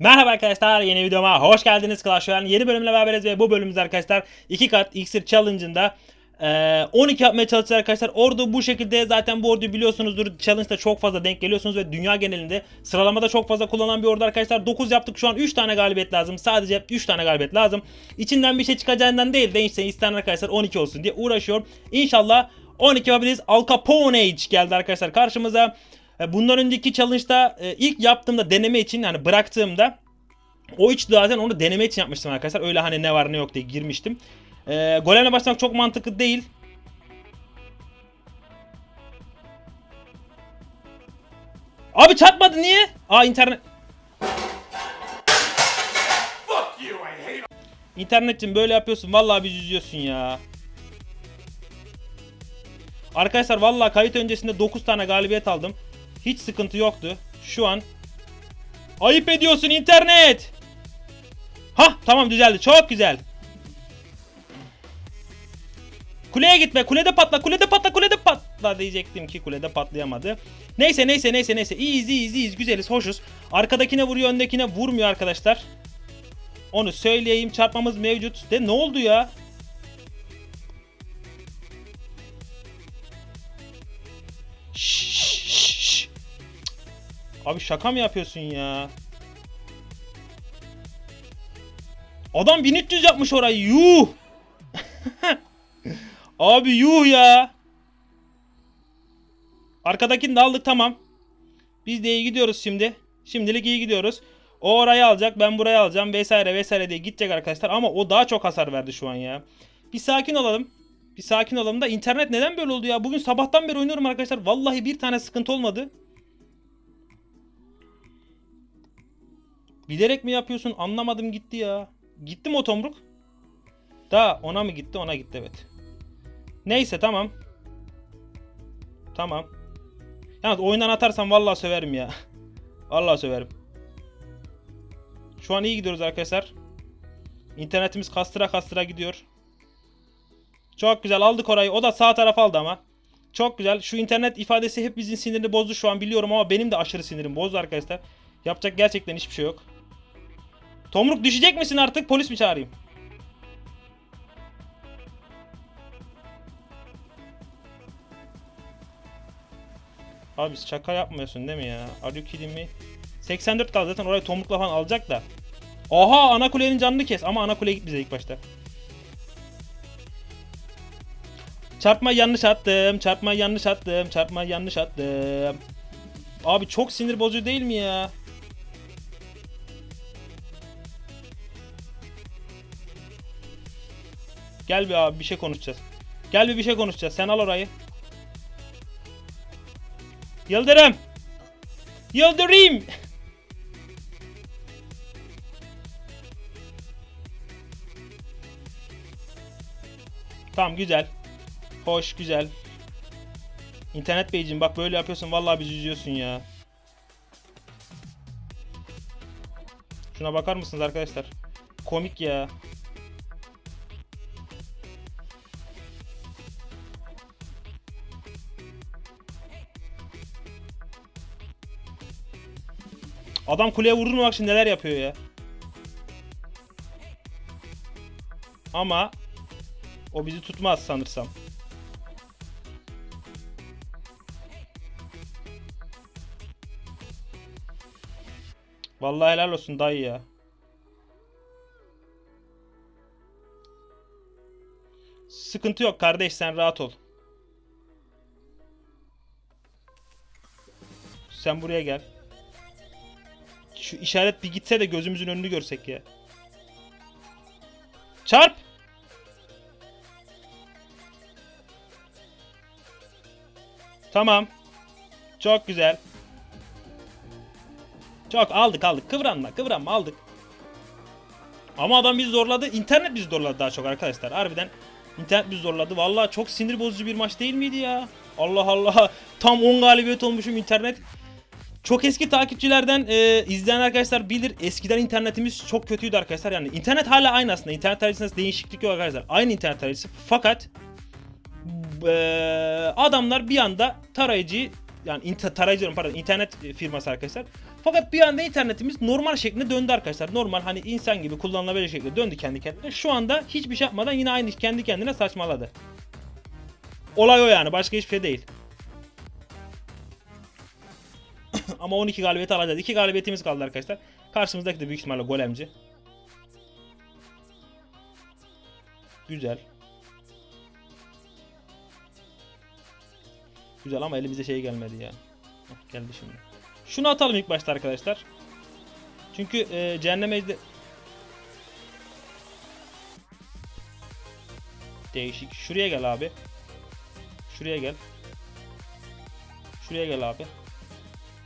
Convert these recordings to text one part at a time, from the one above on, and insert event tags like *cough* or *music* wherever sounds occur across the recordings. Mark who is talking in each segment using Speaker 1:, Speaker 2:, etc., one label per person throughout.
Speaker 1: Merhaba arkadaşlar yeni videoma hoş geldiniz Clash Royale'in yeni bölümle beraberiz ve bu bölümümüzde arkadaşlar 2 kat iksir challenge'ında eee, 12 yapmaya çalışacağız arkadaşlar. Ordu bu şekilde zaten bu orduyu biliyorsunuzdur. Challenge'da çok fazla denk geliyorsunuz ve dünya genelinde sıralamada çok fazla kullanılan bir ordu arkadaşlar. 9 yaptık şu an 3 tane galibiyet lazım. Sadece 3 tane galibiyet lazım. İçinden bir şey çıkacağından değil de işte isteyen arkadaşlar 12 olsun diye uğraşıyor. İnşallah 12 yapabiliriz. Al Capone geldi arkadaşlar karşımıza. E, Bundan önceki challenge'da e, ilk yaptığımda deneme için yani bıraktığımda o hiç zaten onu deneme için yapmıştım arkadaşlar. Öyle hani ne var ne yok diye girmiştim. E, golemle başlamak çok mantıklı değil. Abi çarpmadı niye? Aa internet. İnternetçim böyle yapıyorsun. Vallahi bizi üzüyorsun ya. Arkadaşlar vallahi kayıt öncesinde 9 tane galibiyet aldım. Hiç sıkıntı yoktu. Şu an ayıp ediyorsun internet. Hah tamam düzeldi. Çok güzel. Kuleye gitme. Kulede patla. Kulede patla. Kulede patla diyecektim ki kulede patlayamadı. Neyse neyse neyse neyse. İyiyiz iyiyiz iyiyiz. Güzeliz. Hoşuz. Arkadakine vuruyor. Öndekine vurmuyor arkadaşlar. Onu söyleyeyim. Çarpmamız mevcut. De ne oldu ya? Abi şaka mı yapıyorsun ya? Adam 1300 yapmış orayı. Yuh. *laughs* Abi yuh ya. Arkadakini de aldık tamam. Biz de iyi gidiyoruz şimdi. Şimdilik iyi gidiyoruz. O orayı alacak ben burayı alacağım vesaire vesaire diye gidecek arkadaşlar. Ama o daha çok hasar verdi şu an ya. Bir sakin olalım. Bir sakin olalım da internet neden böyle oldu ya? Bugün sabahtan beri oynuyorum arkadaşlar. Vallahi bir tane sıkıntı olmadı. Bilerek mi yapıyorsun? Anlamadım gitti ya. Gitti mi o tomruk? Da ona mı gitti? Ona gitti evet. Neyse tamam. Tamam. Yalnız oyundan atarsam vallahi söverim ya. *laughs* Vallahi söverim. Şu an iyi gidiyoruz arkadaşlar. İnternetimiz kastıra kastıra gidiyor. Çok güzel aldık orayı. O da sağ taraf aldı ama. Çok güzel. Şu internet ifadesi hep bizim sinirini bozdu şu an biliyorum ama benim de aşırı sinirim bozdu arkadaşlar. Yapacak gerçekten hiçbir şey yok. Tomruk düşecek misin artık? Polis mi çağırayım? Abi şaka yapmıyorsun değil mi ya? Are you kidding me? 84 kaldı zaten orayı tomrukla falan alacak da. Oha ana kulenin canını kes ama ana kule git bize ilk başta. Çarpma yanlış attım. Çarpma yanlış attım. Çarpma yanlış attım. Abi çok sinir bozucu değil mi ya? Gel bir abi bir şey konuşacağız. Gel bir bir şey konuşacağız. Sen al orayı. Yıldırım. Yıldırım. *laughs* Tamam güzel. Hoş güzel. İnternet beyciğim bak böyle yapıyorsun vallahi bizi üzüyorsun ya. Şuna bakar mısınız arkadaşlar? Komik ya. Adam kuleye vurulmamak için neler yapıyor ya. Ama o bizi tutmaz sanırsam. Vallahi helal olsun dayı ya. Sıkıntı yok kardeş sen rahat ol. Sen buraya gel. Şu işaret bir gitse de gözümüzün önünü görsek ya. Çarp! Tamam. Çok güzel. Çok aldık aldık. Kıvranma kıvranma aldık. Ama adam bizi zorladı. İnternet bizi zorladı daha çok arkadaşlar. Harbiden internet bizi zorladı. Vallahi çok sinir bozucu bir maç değil miydi ya? Allah Allah. Tam 10 galibiyet olmuşum internet. Çok eski takipçilerden e, izleyen arkadaşlar bilir. Eskiden internetimiz çok kötüydü arkadaşlar. Yani internet hala aynı aslında. İnternet tarayıcısında değişiklik yok arkadaşlar. Aynı internet tarayıcısı. Fakat e, adamlar bir anda tarayıcı yani inter, tarayıcı diyorum, pardon internet firması arkadaşlar. Fakat bir anda internetimiz normal şeklinde döndü arkadaşlar. Normal hani insan gibi kullanılabilir şekilde döndü kendi kendine. Şu anda hiçbir şey yapmadan yine aynı kendi kendine saçmaladı. Olay o yani başka hiçbir şey değil. Ama 12 galibiyeti alacağız. 2 galibiyetimiz kaldı arkadaşlar. Karşımızdaki de büyük ihtimalle golemci. Güzel. Güzel ama elimize şey gelmedi ya. Hah, geldi şimdi. Şunu atalım ilk başta arkadaşlar. Çünkü e, cehennem. Değişik. Şuraya gel abi. Şuraya gel. Şuraya gel abi.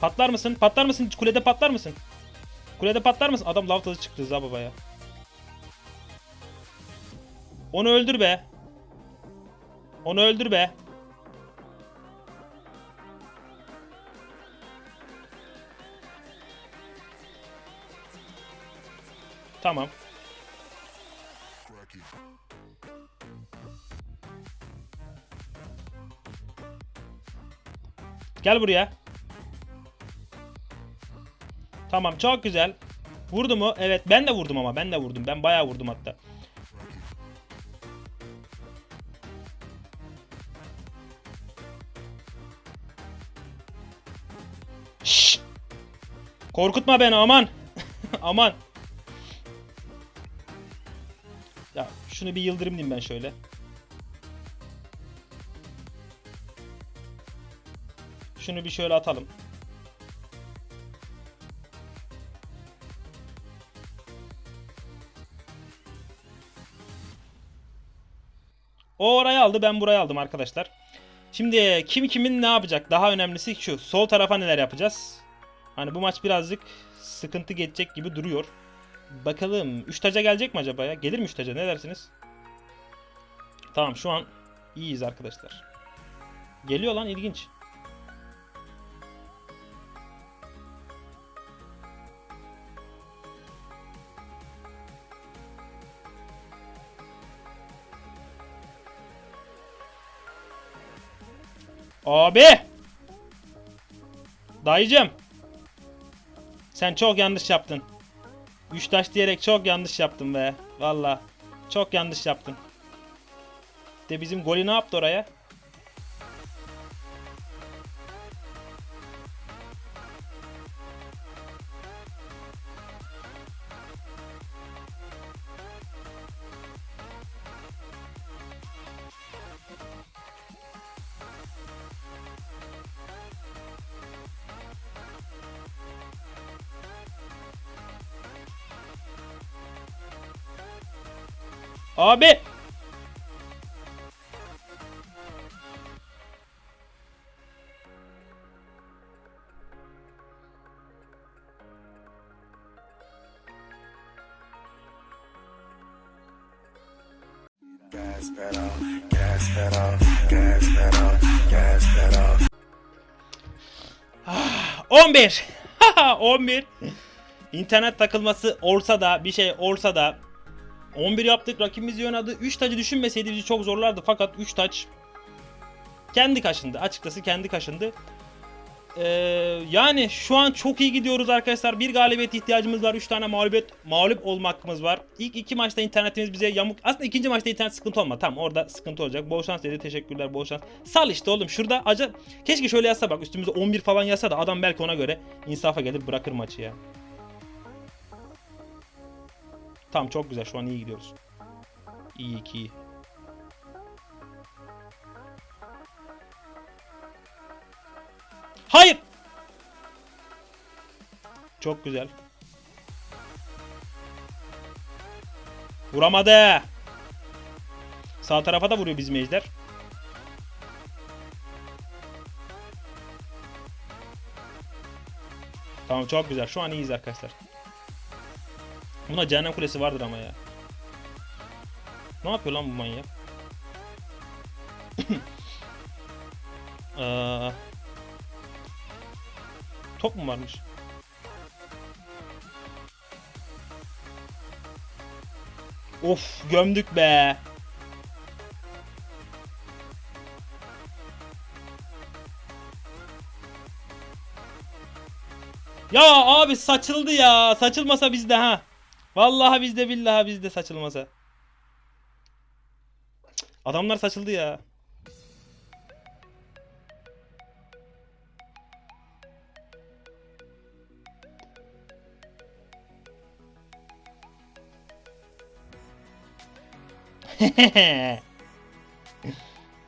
Speaker 1: Patlar mısın? Patlar mısın? Kulede patlar mısın? Kulede patlar mısın? Adam lav tadı çıktı Rıza baba ya. Onu öldür be. Onu öldür be. Tamam. Gel buraya. Tamam çok güzel. Vurdu mu? Evet ben de vurdum ama ben de vurdum. Ben bayağı vurdum hatta. Şşş. Korkutma beni aman. *laughs* aman. Ya şunu bir yıldırım diyeyim ben şöyle. Şunu bir şöyle atalım. Aldı ben burayı aldım arkadaşlar. Şimdi kim kimin ne yapacak? Daha önemlisi şu. Sol tarafa neler yapacağız? Hani bu maç birazcık sıkıntı geçecek gibi duruyor. Bakalım 3 taca gelecek mi acaba ya? Gelir mi 3 taca ne dersiniz? Tamam şu an iyiyiz arkadaşlar. Geliyor lan ilginç. Abi! Dayıcım. Sen çok yanlış yaptın. Üç taş diyerek çok yanlış yaptın be. Valla. Çok yanlış yaptın. De bizim golü ne yaptı oraya? Abi!
Speaker 2: Gas pedal, pedal.
Speaker 1: 11. Haha, 11. İnternet takılması olsa da bir şey olsa da 11 yaptık rakibimiz iyi oynadı. 3 tacı düşünmeseydi bizi çok zorlardı fakat 3 taç kendi kaşındı. Açıkçası kendi kaşındı. Ee, yani şu an çok iyi gidiyoruz arkadaşlar. Bir galibiyet ihtiyacımız var. 3 tane mağlubiyet mağlup olma hakkımız var. İlk iki maçta internetimiz bize yamuk. Aslında ikinci maçta internet sıkıntı olma. Tamam orada sıkıntı olacak. Bol şans dedi. Teşekkürler. Bol şans. Sal işte oğlum. Şurada acı keşke şöyle yazsa bak. Üstümüze 11 falan yazsa da adam belki ona göre insafa gelir bırakır maçı ya. Tamam çok güzel. Şu an iyi gidiyoruz. İyi ki iyi. Hayır. Çok güzel. Vuramadı. Sağ tarafa da vuruyor bizim ejder. Tamam çok güzel. Şu an iyiyiz arkadaşlar. Buna cehennem kulesi vardır ama ya. Ne yapıyor lan bu manyak? *coughs* Aa, top mu varmış? Of gömdük be. Ya abi saçıldı ya. Saçılmasa bizde ha. Vallahi bizde billahi bizde saçılmasa. Adamlar saçıldı ya. *laughs*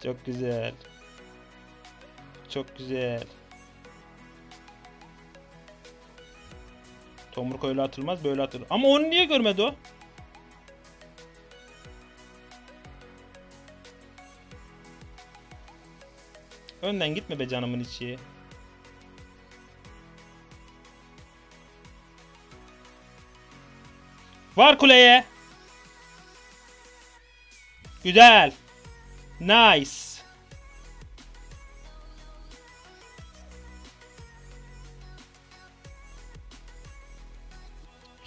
Speaker 1: Çok güzel. Çok güzel. Tomruk öyle atılmaz böyle atılır. Ama onu niye görmedi o? Önden gitme be canımın içi. Var kuleye. Güzel. Nice.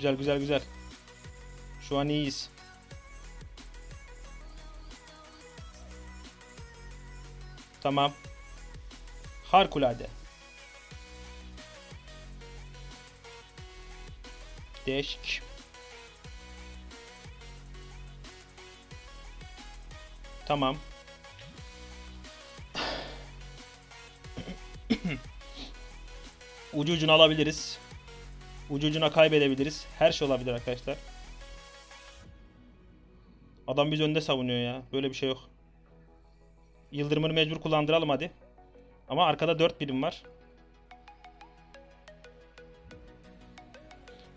Speaker 1: Güzel güzel güzel. Şu an iyiyiz. Tamam. Harikulade. Değişik. Tamam. *coughs* Ucu ucuna alabiliriz. Ucu ucuna kaybedebiliriz. Her şey olabilir arkadaşlar. Adam biz önde savunuyor ya. Böyle bir şey yok. Yıldırımını mecbur kullandıralım hadi. Ama arkada 4 birim var.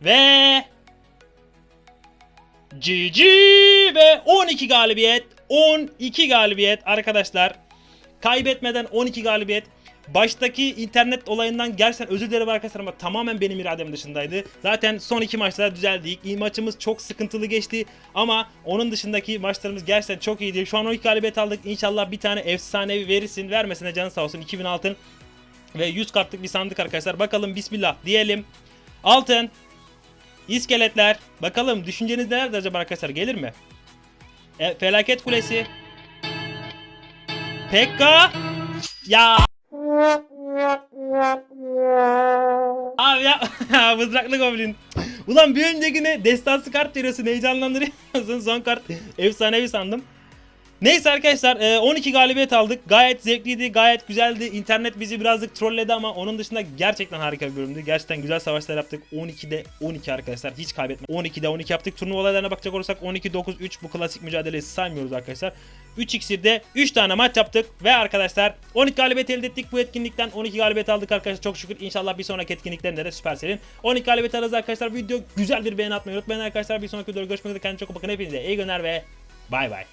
Speaker 1: Ve GG ve 12 galibiyet. 12 galibiyet arkadaşlar. Kaybetmeden 12 galibiyet. Baştaki internet olayından gerçekten özür dilerim arkadaşlar ama tamamen benim iradem dışındaydı. Zaten son iki maçta düzeldik. İyi maçımız çok sıkıntılı geçti ama onun dışındaki maçlarımız gerçekten çok iyiydi. Şu an 12 galibiyet aldık. İnşallah bir tane efsanevi verirsin. Vermesine canı sağ olsun. 2000 altın ve 100 kartlık bir sandık arkadaşlar. Bakalım bismillah diyelim. Altın, iskeletler. Bakalım düşünceniz nelerdir acaba arkadaşlar? Gelir mi? E, felaket kulesi. Pekka. Ya. Abi *laughs* ya mızraklı goblin. Ulan bir öncekine destansı kart veriyorsun heyecanlandırıyorsun. Son kart efsanevi sandım. Neyse arkadaşlar e, 12 galibiyet aldık. Gayet zevkliydi, gayet güzeldi. İnternet bizi birazcık trolledi ama onun dışında gerçekten harika bir bölümdü. Gerçekten güzel savaşlar yaptık. 12'de 12 arkadaşlar. Hiç kaybetme. 12'de 12 yaptık. Turnuva olaylarına bakacak olursak 12-9-3 bu klasik mücadeleyi saymıyoruz arkadaşlar. 3 iksirde 3 tane maç yaptık ve arkadaşlar 12 galibiyet elde ettik bu etkinlikten 12 galibiyet aldık arkadaşlar çok şükür inşallah bir sonraki etkinliklerinde de Supercell'in 12 galibiyet alırız arkadaşlar video güzel bir beğeni atmayı unutmayın arkadaşlar bir sonraki videoda görüşmek üzere kendinize çok bakın hepinize iyi günler ve bay bay